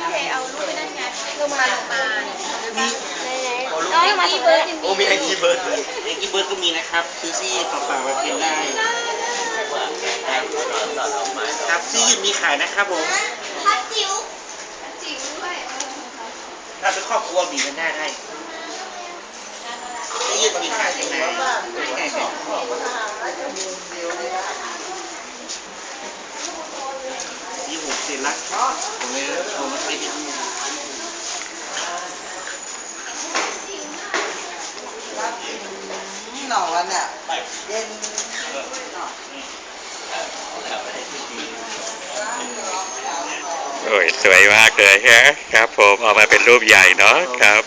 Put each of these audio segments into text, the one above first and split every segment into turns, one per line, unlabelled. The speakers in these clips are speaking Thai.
พี่เทเอารูปไปนั่นไงลงมาลงมา
มี
น้องมาเบิร์ด
โอ้มีไอทีเบิร์ดด้วย
เอ็กซ์เบิร์ดก็มีนะครับซื้อซี่เปล่าๆมากินได้ครับซี่ยืดมีขายนะครับผม
พัดจิ๋วจิ๋วด้วย
ถ้าเป็นครอบครัวบีกันได้ได้ซี่ยืดมีขายที่ไห นยี่หกเซนละผมเลยผมไม่ใช่ที่
หน่อวันเนี่ยเย็น
โอ้ยสวยมากเลยฮะครับ ผมเอามาเป็นรูปใหญ่เนาะครับ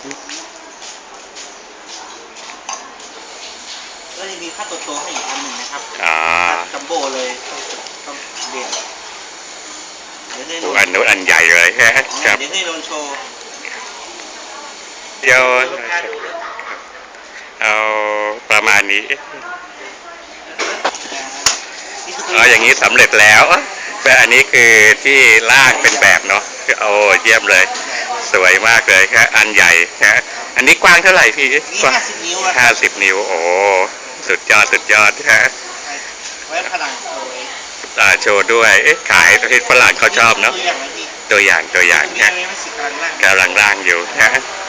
ก็จะมีค่าตัวโตให้อีกอันหนึ่งนะครับ
อ่า
จัมโบ้เลยต้องเด่นเดี๋ยวให้
โอ้อันนู้นอันใหญ่เลยฮะครับ
เดี๋ยวให้โดนโชว์
เดี๋ยว
ลูกค้าดูนะ
เอาประมาณนี้
นี่คื
อ๋ออย่างนี้สำเร็จแล้วแต่อันนี้คือที่ลากเป็นแบบเนาะโอ้เยี่ยมเลย สวยมากเลยฮะอันใหญ่ฮะอันนี้กว้างเท่าไหร่พี่
นี่
กว้าง
ห้าสิบนิ้วอะ
ห้าสิบนิ้ว โอ้ สุดยอด สุดยอดฮะ
ไว้ผนังโชว์เอง
อ่าโชว์ด้วย เอ๊ะ ขายที่ฝรั่งเขาชอบเนาะ
ตัวอย่างไว้ที่
ตัวอย่างตัวอย่าง
มี
ฮะ
อะไรไม่สิกำลังล่าง
กำลังร่างอยู่ฮะ
เ